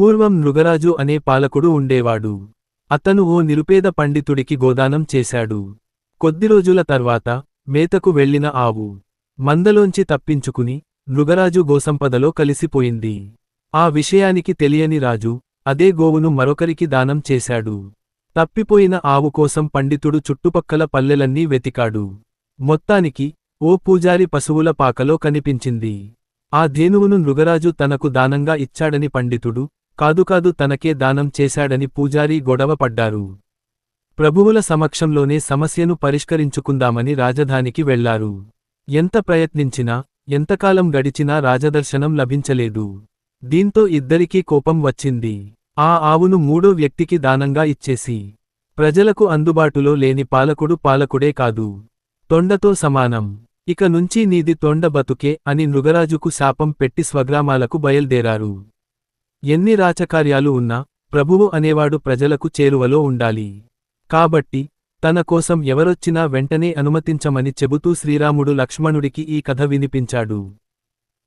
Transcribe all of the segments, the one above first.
పూర్వం నృగరాజు అనే పాలకుడు ఉండేవాడు. అతను ఓ నిరుపేద పండితుడికి గోదానం చేశాడు. కొద్ది రోజుల తర్వాత మేతకు వెళ్ళిన ఆవు మందలోంచి తప్పించుకుని నృగరాజు గోసంపదలో కలిసిపోయింది. ఆ విషయానికి తెలియని రాజు అదే గోవును మరొకరికి దానం చేశాడు. తప్పిపోయిన ఆవు కోసం పండితుడు చుట్టుపక్కల పల్లెలన్నీ వెతికాడు. మొత్తానికి ఓ పూజారి పశువుల పాకలో కనిపించింది. ఆ ధేనువును నృగరాజు తనకు దానంగా ఇచ్చాడని పండితుడు కాదుకాదు తనకే దానం చేశాడని పూజారి గొడవ పడ్డారు. ప్రభువుల సమక్షంలోనే సమస్యను పరిష్కరించుకుందామని రాజధానికి వెళ్ళారు. ఎంత ప్రయత్నించినా ఎంతకాలం గడిచినా రాజదర్శనం లభించలేదు. దీంతో ఇద్దరికీ కోపం వచ్చింది. ఆ ఆవును మూడో వ్యక్తికి దానంగా ఇచ్చేసి ప్రజలకు అందుబాటులో లేని పాలకుడు పాలకుడే కాదు. తొండతో సమానం. ఇక నుంచి నీది తొండ బతుకే అని నృగరాజుకు శాపం పెట్టి స్వగ్రామాలకు బయల్దేరారు. ఎన్ని రాచకార్యాలు ఉన్నా ప్రభువు అనేవాడు ప్రజలకు చేరువలో ఉండాలి. కాబట్టి తన కోసం ఎవరొచ్చినా వెంటనే అనుమతించమని చెబుతూ శ్రీరాముడు లక్ష్మణుడికి ఈ కథ వినిపించాడు.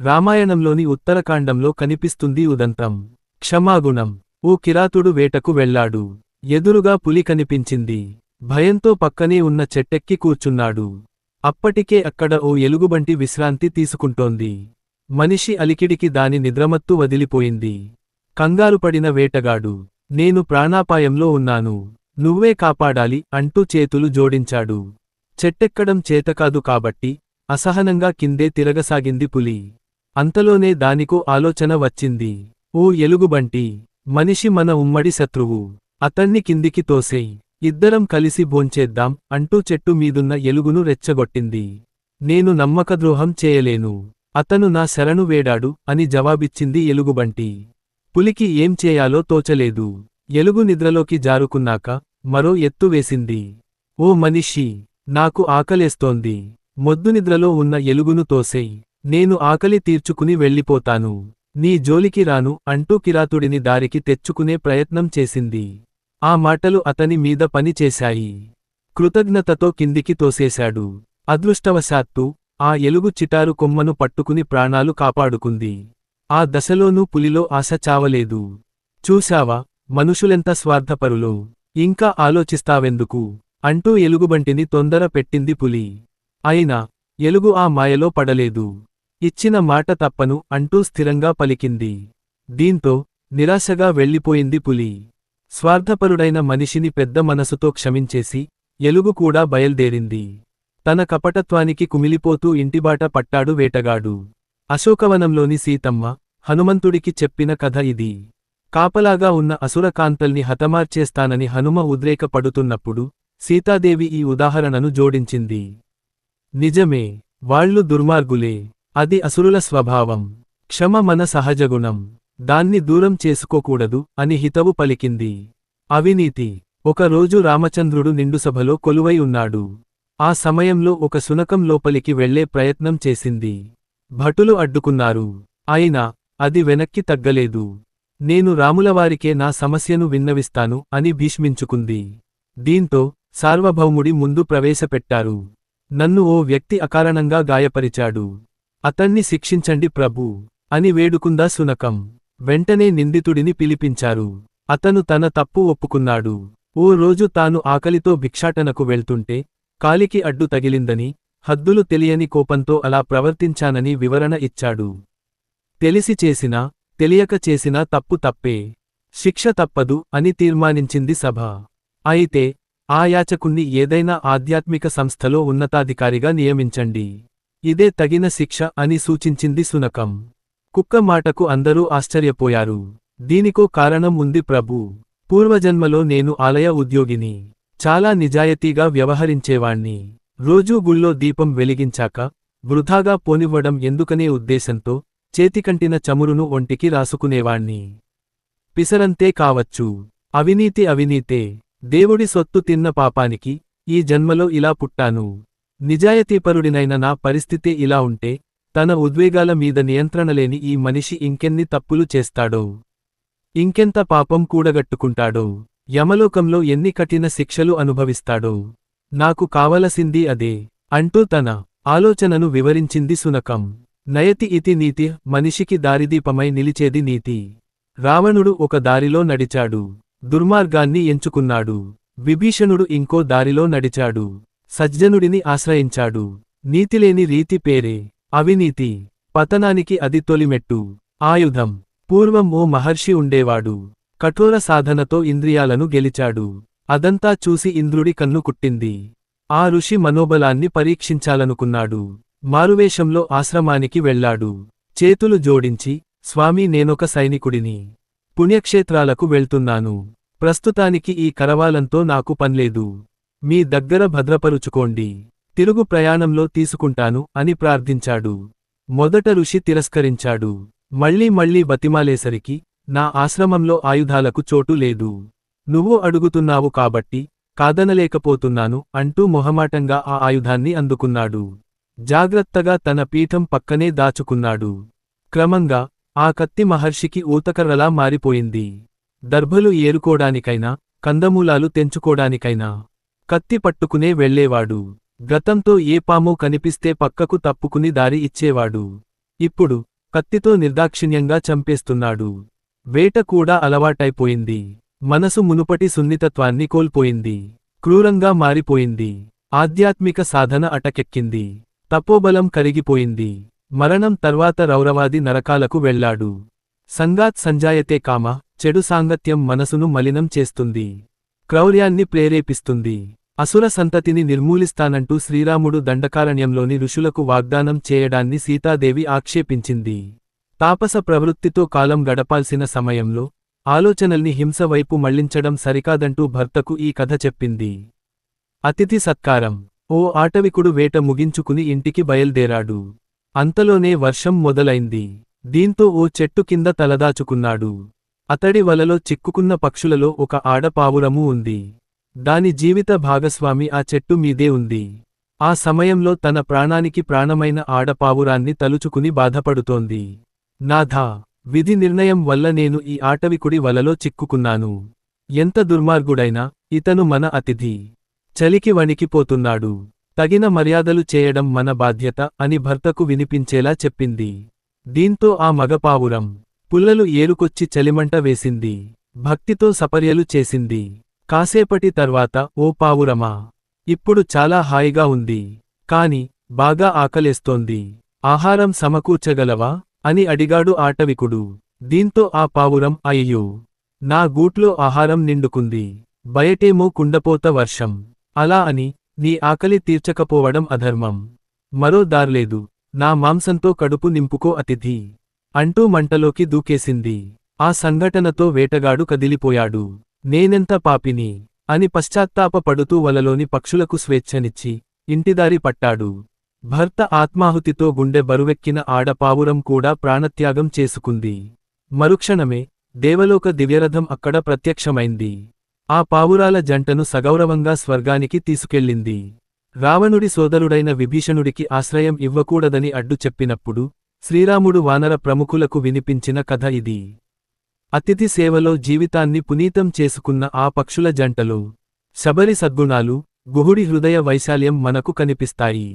రామాయణంలోని ఉత్తరకాండంలో కనిపిస్తుంది ఉదంతం. క్షమాగుణం. ఓ కిరాతుడు వేటకు వెళ్ళాడు. ఎదురుగా పులి కనిపించింది. భయంతో పక్కనే ఉన్న చెట్టెక్కి కూర్చున్నాడు. అప్పటికే అక్కడ ఓ ఎలుగుబంటి విశ్రాంతి తీసుకుంటోంది. మనిషి అలికిడికి దాని నిద్రమత్తు వదిలిపోయింది. కంగారుపడిన వేటగాడు నేను ప్రాణాపాయంలో ఉన్నాను నువ్వే కాపాడాలి అంటూ చేతులు జోడించాడు. చెట్టెక్కడం చేతకాదు కాబట్టి అసహనంగా కిందే తిరగసాగింది పులి. అంతలోనే దానికో ఆలోచన వచ్చింది. ఓ ఎలుగుబంటి మనిషి మన ఉమ్మడి శత్రువు అతన్ని కిందికి తోసేయ్ ఇద్దరం కలిసి భోంచేద్దాం అంటూ చెట్టు మీదున్న ఎలుగును రెచ్చగొట్టింది. నేను నమ్మకద్రోహం చేయలేను అతను నా శరణు వేడాడు అని జవాబిచ్చింది ఎలుగుబంటి. పులికి ఏం చేయాలో తోచలేదు. ఎలుగు నిద్రలోకి జారుకున్నాక మరో ఎత్తు వేసింది. ఓ మనిషి నాకు ఆకలేస్తోంది. మొద్దు నిద్రలో ఉన్న ఎలుగును తోసేయ్. నేను ఆకలి తీర్చుకుని వెళ్ళిపోతాను. నీ జోలికి రాను అంటూ కిరాతుడిని దారికి తెచ్చుకునే ప్రయత్నం చేసింది. ఆ మాటలు అతని మీద పనిచేశాయి కృతజ్ఞతతో కిందికి తోసేశాడు. అదృష్టవశాత్తు ఆ ఎలుగు చిటారు కొమ్మను పట్టుకుని ప్రాణాలు కాపాడుకుంది. ఆ దశలోనూ పులిలో ఆశ చావలేదు. చూశావా మనుషులెంత స్వార్థపరులో. ఇంకా ఆలోచిస్తావెందుకు? అంటూ ఎలుగుబంటిని తొందర పెట్టింది పులి. అయినా ఎలుగు ఆ మాయలో పడలేదు. ఇచ్చిన మాట తప్పను అంటూ స్థిరంగా పలికింది. దీంతో నిరాశగా వెళ్ళిపోయింది పులి. స్వార్థపరుడైన మనిషిని పెద్ద మనసుతో క్షమించేసి ఎలుగు కూడా బయల్దేరింది. తన కపటత్వానికి కుమిలిపోతూ ఇంటిబాట పట్టాడు వేటగాడు. అశోకవనంలోని సీతమ్మ హనుమంతుడికి చెప్పిన కథ ఇది. కాపలాగా ఉన్న అసురకాంతల్ని హతమార్చేస్తానని హనుమ ఉద్రేకపడుతున్నప్పుడు సీతాదేవి ఈ ఉదాహరణను జోడించింది. నిజమే వాళ్ళు దుర్మార్గులే అది అసురుల స్వభావం క్షమ మన సహజగుణం దాన్ని దూరం చేసుకోకూడదు అని హితవు పలికింది. అవినీతి ఒకరోజు రామచంద్రుడు నిండుసభలో కొలువై ఉన్నాడు. ఆ సమయంలో ఒక శునకం లోపలికి వెళ్ళే ప్రయత్నం చేసింది. భటులు అడ్డుకున్నారు. అయినా అది వెనక్కి తగ్గలేదు. నేను రాములవారికే నా సమస్యను విన్నవిస్తాను అని భీష్మించుకుంది. దీంతో సార్వభౌముడి ముందు ప్రవేశపెట్టారు. నన్ను ఓ వ్యక్తి అకారణంగా గాయపరిచాడు. అతన్ని శిక్షించండి ప్రభూ అని వేడుకుందా సునకం వెంటనే నిందితుడిని పిలిపించారు. అతను తన తప్పు ఒప్పుకున్నాడు. ఓ రోజు తాను ఆకలితో భిక్షాటనకు వెళ్తుంటే కాలికి అడ్డు తగిలిందని హద్దులు తెలియని కోపంతో అలా ప్రవర్తించానని వివరణ ఇచ్చాడు. తెలిసి చేసినా తెలియక చేసినా తప్పు తప్పే. శిక్ష తప్పదు అని తీర్మానించింది సభ. అయితే ఆ యాచకుణ్ణి ఏదైనా ఆధ్యాత్మిక సంస్థలో ఉన్నతాధికారిగా నియమించండి. ఇదే తగిన శిక్ష అని సూచించింది సునకం. కుక్క మాటకు అందరూ ఆశ్చర్యపోయారు. దీనికో కారణం ఉంది ప్రభూ. పూర్వజన్మలో నేను ఆలయ ఉద్యోగిని. చాలా నిజాయితీగా వ్యవహరించేవాణ్ణి. రోజూ గుళ్ళో దీపం వెలిగించాక వృధాగా పోనివ్వడం ఎందుకనే ఉద్దేశంతో చేతికంటిన చమురును ఒంటికి రాసుకునేవాణ్ణి. పిసరంతే కావచ్చు. అవినీతి అవినీతే. దేవుడి సొత్తు తిన్న పాపానికి ఈ జన్మలో ఇలా పుట్టాను. నిజాయతీపరుడినైన నా పరిస్థితే ఇలా ఉంటే తన ఉద్వేగాల మీద నియంత్రణలేని ఈ మనిషి ఇంకెన్ని తప్పులు చేస్తాడో. ఇంకెంత పాపం కూడగట్టుకుంటాడో. యమలోకంలో ఎన్ని కఠిన శిక్షలు అనుభవిస్తాడో. నాకు కావలసింది అదే అంటూ తన ఆలోచనను వివరించింది సునకం. నయతి ఇతి నీతి మనిషికి దారిదీపమై నిలిచేది నీతి. రావణుడు ఒక దారిలో నడిచాడు. దుర్మార్గాన్ని ఎంచుకున్నాడు. విభీషణుడు ఇంకో దారిలో నడిచాడు. సజ్జనుడిని ఆశ్రయించాడు. నీతిలేని రీతి పేరే. అవినీతి. పతనానికి అది తొలిమెట్టు. ఆయుధం. పూర్వం ఓ మహర్షి ఉండేవాడు. కఠోర సాధనతో ఇంద్రియాలను గెలిచాడు. అదంతా చూసి ఇంద్రుడి కన్ను కుట్టింది. ఆ ఋషి మనోబలాన్ని పరీక్షించాలనుకున్నాడు. మారువేషంలో ఆశ్రమానికి వెళ్ళాడు. చేతులు జోడించి స్వామి నేనొక సైనికుడిని. పుణ్యక్షేత్రాలకు వెళ్తున్నాను. ప్రస్తుతానికి ఈ కరవాలంతో నాకు పన్లేదు. మీ దగ్గర భద్రపరుచుకోండి. తిరుగు ప్రయాణంలో తీసుకుంటాను అని ప్రార్థించాడు. మొదట ఋషి తిరస్కరించాడు. మళ్ళీ మళ్ళీ బతిమాలేసరికి నా ఆశ్రమంలో ఆయుధాలకు చోటు లేదు. నువ్వు అడుగుతున్నావు కాబట్టి కాదనలేకపోతున్నాను అంటూ మొహమాటంగా ఆ ఆయుధాన్ని అందుకున్నాడు. జాగ్రత్తగా తన పీఠం పక్కనే దాచుకున్నాడు. క్రమంగా ఆ కత్తి మహర్షికి ఊతకర్రలా మారిపోయింది. దర్భలు ఏరుకోడానికైనా కందమూలాలు తెంచుకోడానికైనా కత్తి పట్టుకునే వెళ్ళేవాడు గతంతో ఏ పాము కనిపిస్తే పక్కకు తప్పుకుని దారి ఇచ్చేవాడు. ఇప్పుడు కత్తితో నిర్దాక్షిణ్యంగా చంపేస్తున్నాడు. వేట కూడా అలవాటైపోయింది. మనసు మునుపటి సున్నితత్వాన్ని కోల్పోయింది. క్రూరంగా మారిపోయింది. ఆధ్యాత్మిక సాధన అటకెక్కింది. తపోబలం కరిగిపోయింది. మరణం తర్వాత రౌరవాది నరకాలకు వెళ్ళాడు. సంగాత్ సంజాయతే కామ చెడు సాంగత్యం మనసును మలినం చేస్తుంది. క్రౌర్యాన్ని ప్రేరేపిస్తుంది. అసుర సంతతిని నిర్మూలిస్తానంటూ శ్రీరాముడు దండకారణ్యంలోని ఋషులకు వాగ్దానం చేయడాన్ని సీతాదేవి ఆక్షేపించింది. తాపస ప్రవృత్తితో కాలం గడపాల్సిన సమయంలో ఆలోచనల్ని హింస వైపు మళ్ళించడం సరికాదంటూ భర్తకు ఈ కథ చెప్పింది. అతిథి సత్కారం. ఓ ఆటవికుడు వేట ముగించుకుని ఇంటికి బయల్దేరాడు. అంతలోనే వర్షం మొదలైంది. దీంతో ఓ చెట్టు కింద తలదాచుకున్నాడు. అతడి వలలో చిక్కుకున్న పక్షులలో ఒక ఆడపావురము ఉంది. దాని జీవిత భాగస్వామి ఆ చెట్టు మీదే ఉంది. ఆ సమయంలో తన ప్రాణానికి ప్రాణమైన ఆడపావురాన్ని తలుచుకుని బాధపడుతోంది. నాథా! విధి నిర్ణయం వల్ల నేను ఈ ఆటవికుడి వలలో చిక్కుకున్నాను. ఎంత దుర్మార్గుడైనా ఇతను మన అతిథి. చలికి వణికిపోతున్నాడు. తగిన మర్యాదలు చేయడం మన బాధ్యత అని భర్తకు వినిపించేలా చెప్పింది. దీంతో ఆ మగపావురం పుల్లలు ఏరుకొచ్చి చలిమంట వేసింది. భక్తితో సపర్యలు చేసింది. కాసేపటి తర్వాత ఓ పావురమా. ఇప్పుడు చాలా హాయిగా ఉంది. కాని బాగా ఆకలేస్తోంది. ఆహారం సమకూర్చగలవా? అని అడిగాడు ఆటవికుడు. దీంతో ఆ పావురం అయ్యో! నా గూట్లో ఆహారం నిండుకుంది. బయటేమో కుండపోత వర్షం. అలా అని నీ ఆకలి తీర్చకపోవడం అధర్మం. మరో దార్లేదు. నా మాంసంతో కడుపు నింపుకో అతిథి. అంటూ మంటలోకి దూకేసింది. ఆ సంఘటనతో వేటగాడు కదిలిపోయాడు. నేనెంత పాపిని? అని పశ్చాత్తాపపడుతూ వలలోని పక్షులకు స్వేచ్ఛనిచ్చి ఇంటిదారి పట్టాడు. భర్త ఆత్మాహుతితో గుండె బరువెక్కిన ఆడపావురం కూడా ప్రాణత్యాగం చేసుకుంది. మరుక్షణమే దేవలోక దివ్యరథం అక్కడ ప్రత్యక్షమైంది. ఆ పావురాల జంటను సగౌరవంగా స్వర్గానికి తీసుకెళ్ళింది. రావణుడి సోదరుడైన విభీషణుడికి ఆశ్రయం ఇవ్వకూడదని అడ్డు చెప్పినప్పుడు శ్రీరాముడు వానర ప్రముఖులకు వినిపించిన కథ ఇది. అతిథి సేవలో జీవితాన్ని పునీతం చేసుకున్న ఆ పక్షుల జంటలో శబరి సద్గుణాలు గుహుడి హృదయ వైశాల్యం మనకు కనిపిస్తాయి.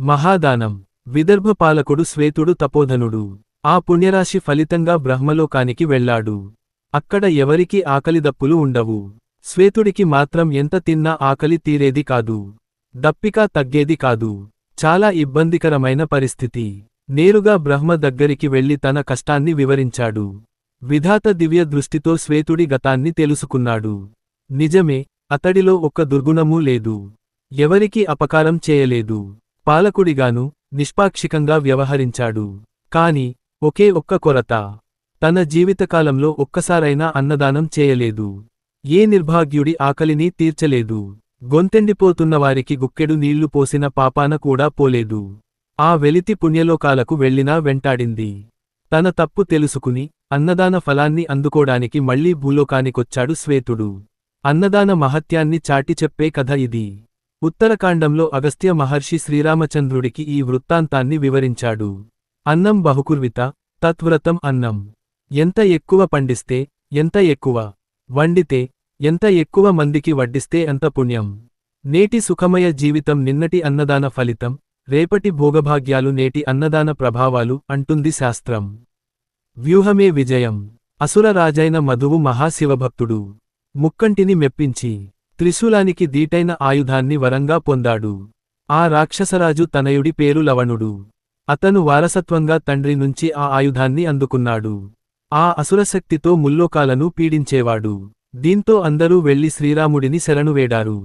మహాదానం. విదర్భ పాలకుడు శ్వేతుడు తపోధనుడు. ఆ పుణ్యరాశి ఫలితంగా బ్రహ్మలోకానికి వెళ్ళాడు. అక్కడ ఎవరికీ ఆకలిదప్పులు ఉండవు. శ్వేతుడికి మాత్రం ఎంత తిన్నా ఆకలి తీరేది కాదు. దప్పిక తగ్గేది కాదు. చాలా ఇబ్బందికరమైన పరిస్థితి. నేరుగా బ్రహ్మ దగ్గరికి వెళ్ళి తన కష్టాన్ని వివరించాడు. విధాత దివ్య దృష్టితో శ్వేతుడి గతాన్ని తెలుసుకున్నాడు. నిజమే అతడిలో ఒక్క దుర్గుణమూ లేదు. ఎవరికీ అపకారం చేయలేదు. పాలకుడిగాను నిష్పాక్షికంగా వ్యవహరించాడు. కాని ఒకే ఒక్క కొరత. తన జీవితకాలంలో ఒక్కసారైనా అన్నదానం చేయలేదు. ఏ నిర్భాగ్యుడి ఆకలిని తీర్చలేదు. గొంతెండిపోతున్నవారికి గుక్కెడు నీళ్ళు పోసిన పాపాన కూడా పోలేదు. ఆ వెలితి పుణ్యలోకాలకు వెళ్ళినా వెంటాడింది. తన తప్పు తెలుసుకుని అన్నదాన ఫలాన్ని అందుకోడానికి మళ్ళీ భూలోకానికొచ్చాడు శ్వేతుడు. అన్నదాన మహత్యాన్ని చాటి చెప్పే కథ ఇది. ఉత్తరకాండంలో అగస్త్య మహర్షి శ్రీరామచంద్రుడికి ఈ వృత్తాంతాన్ని వివరించాడు. అన్నం బహుకుర్విత తత్వ్రతం అన్నం. ఎంత ఎక్కువ పండిస్తే ఎంత ఎక్కువ వండితే ఎంత ఎక్కువ మందికి వడ్డిస్తే అంత పుణ్యం. నేటి సుఖమయ జీవితం నిన్నటి అన్నదాన ఫలితం రేపటి భోగభాగ్యాలు నేటి అన్నదాన ప్రభావాలు అంటుంది శాస్త్రం. వ్యూహమే విజయం. అసుర రాజైన మధువు మహాశివభక్తుడు. ముక్కంటిని మెప్పించి త్రిశూలానికి దీటైన ఆయుధాన్ని వరంగా పొందాడు. ఆ రాక్షసరాజు తనయుడి పేరు లవణుడు. అతను వారసత్వంగా తండ్రి నుంచి ఆ ఆయుధాన్ని అందుకున్నాడు. ఆ అసురశక్తితో ముల్లోకాలను పీడించేవాడు. దీంతో అందరూ వెళ్ళి శ్రీరాముడిని శరణువేడారు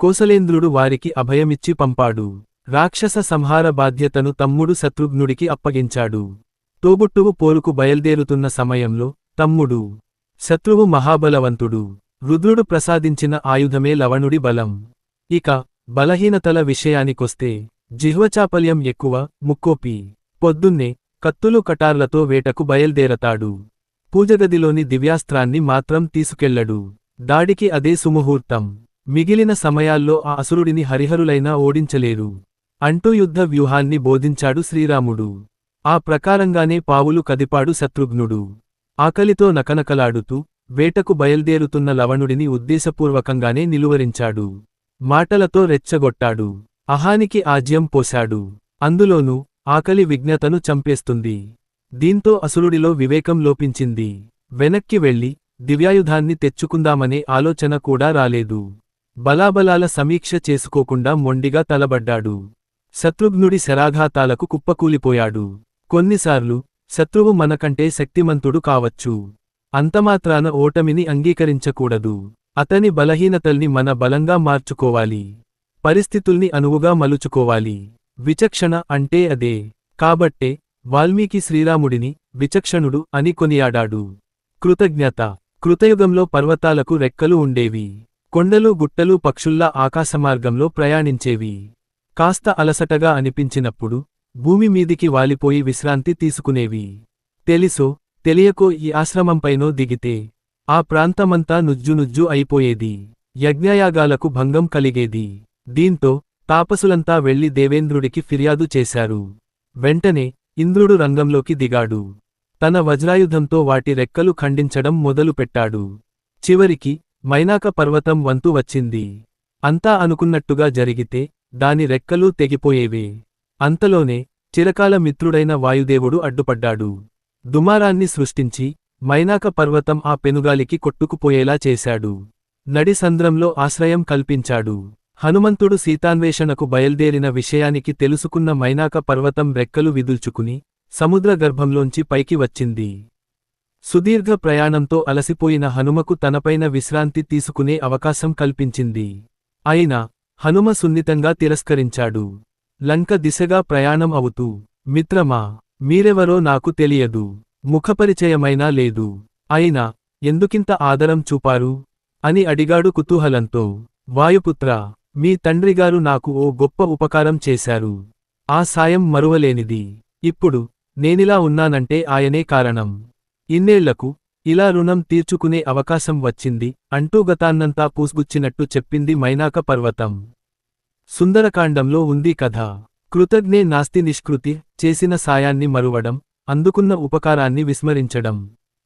కోసలేంద్రుడు వారికి అభయమిచ్చి పంపాడు. రాక్షస సంహార బాధ్యతను తమ్ముడు శత్రుఘ్నుడికి అప్పగించాడు. తోబుట్టువు పోరుకు బయల్దేరుతున్న సమయంలో తమ్ముడు శత్రువు మహాబలవంతుడు రుద్రుడు ప్రసాదించిన ఆయుధమే లవణుడి బలం. ఇక బలహీనతల విషయానికొస్తే జిహ్వచాపల్యం ఎక్కువ ముక్కోపి. పొద్దున్నే కత్తులు కటార్లతో వేటకు బయల్దేరతాడు. పూజగదిలోని దివ్యాస్త్రాన్ని మాత్రం తీసుకెళ్ళడు దాడికి అదే సుముహూర్తం. మిగిలిన సమయాల్లో ఆ అసురుడిని హరిహరులైనా ఓడించలేరు. అంటూ యుద్ధ వ్యూహాన్ని బోధించాడు శ్రీరాముడు. ఆ ప్రకారంగానే పావులు కదిపాడు శత్రుఘ్నుడు. ఆకలితో నకనకలాడుతూ వేటకు బయల్దేరుతున్న లవణుడిని ఉద్దేశపూర్వకంగానే నిలువరించాడు. మాటలతో రెచ్చగొట్టాడు. అహానికి ఆజ్యం పోశాడు. అందులోనూ ఆకలి విజ్ఞతను చంపేస్తుంది. దీంతో అసురుడిలో వివేకం లోపించింది. వెనక్కి వెళ్ళి దివ్యాయుధాన్ని తెచ్చుకుందామనే ఆలోచన కూడా రాలేదు. బలాబలాల సమీక్ష చేసుకోకుండా మొండిగా తలబడ్డాడు. శత్రుఘ్నుడి శరాఘాతాలకు కుప్పకూలిపోయాడు. కొన్నిసార్లు శత్రువు మనకంటే శక్తిమంతుడు కావచ్చు. అంతమాత్రాన ఓటమిని అంగీకరించకూడదు. అతని బలహీనతల్ని మన బలంగా మార్చుకోవాలి. పరిస్థితుల్ని అనువుగా మలుచుకోవాలి. విచక్షణ అంటే అదే. కాబట్టే వాల్మీకి శ్రీరాముడిని విచక్షణుడు అని కొనియాడాడు. కృతజ్ఞత. కృతయుగంలో పర్వతాలకు రెక్కలు ఉండేవి. కొండలు గుట్టలు పక్షుల్లా ఆకాశమార్గంలో ప్రయాణించేవి. కాస్త అలసటగా అనిపించినప్పుడు భూమి మీదికి వాలిపోయి విశ్రాంతి తీసుకునేవి. తెలుసో తెలియకో ఈ ఆశ్రమంపైనో దిగితే. ఆ ప్రాంతమంతా నుజ్జునుజ్జు అయిపోయేది. యజ్ఞయాగాలకు భంగం కలిగేది. దీంతో తాపసులంతా వెళ్ళి దేవేంద్రుడికి ఫిర్యాదు చేశారు. వెంటనే ఇంద్రుడు రంగంలోకి దిగాడు. తన వజ్రాయుధంతో వాటి రెక్కలు ఖండించడం మొదలుపెట్టాడు చివరికి మైనాక పర్వతం వంతు వచ్చింది. అంతా అనుకున్నట్టుగా జరిగితే దాని రెక్కలు తెగిపోయేవే. అంతలోనే చిరకాల మిత్రుడైన వాయుదేవుడు అడ్డుపడ్డాడు. దుమారాన్ని సృష్టించి మైనాక పర్వతం ఆ పెనుగాలికి కొట్టుకుపోయేలా చేశాడు. నడిసంద్రంలో ఆశ్రయం కల్పించాడు. హనుమంతుడు సీతాన్వేషణకు బయల్దేరిన విషయానికి తెలుసుకున్న మైనాక పర్వతం రెక్కలు విదుల్చుకుని సముద్ర గర్భంలోంచి పైకి వచ్చింది. సుదీర్ఘ ప్రయాణంతో అలసిపోయిన హనుమకు తనపైన విశ్రాంతి తీసుకునే అవకాశం కల్పించింది. అయినా హనుమ సున్నితంగా తిరస్కరించాడు. లంక దిశగా ప్రయాణం అవుతూ మిత్రమా మీరెవరో నాకు తెలియదు ముఖపరిచయమైనా లేదు. అయినా ఎందుకింత ఆదరం చూపారు? అని అడిగాడు కుతూహలంతో. వాయుపుత్ర మీ తండ్రిగారు నాకు ఓ గొప్ప ఉపకారం చేశారు. ఆ సాయం మరువలేనిది. ఇప్పుడు నేనిలా ఉన్నానంటే ఆయనే కారణం. ఇన్నేళ్ళకు ఇలా రుణం తీర్చుకునే అవకాశం వచ్చింది అంటూ గతాన్నంతా పూసుగుచ్చినట్టు చెప్పింది మైనాక పర్వతం. సుందరకాండంలో ఉంది కథ. కృతజ్ఞే నాస్తి నిష్కృతి చేసిన సాయాన్ని మరువడం అందుకున్న ఉపకారాన్ని విస్మరించడం.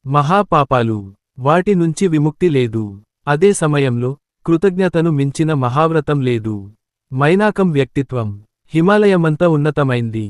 మహాపాపాలు వాటి నుంచి విముక్తి లేదు. అదే సమయంలో కృతజ్ఞతను మించిన మహావ్రతం లేదు. మైనాకం వ్యక్తిత్వం హిమాలయమంత ఉన్నతమైంది.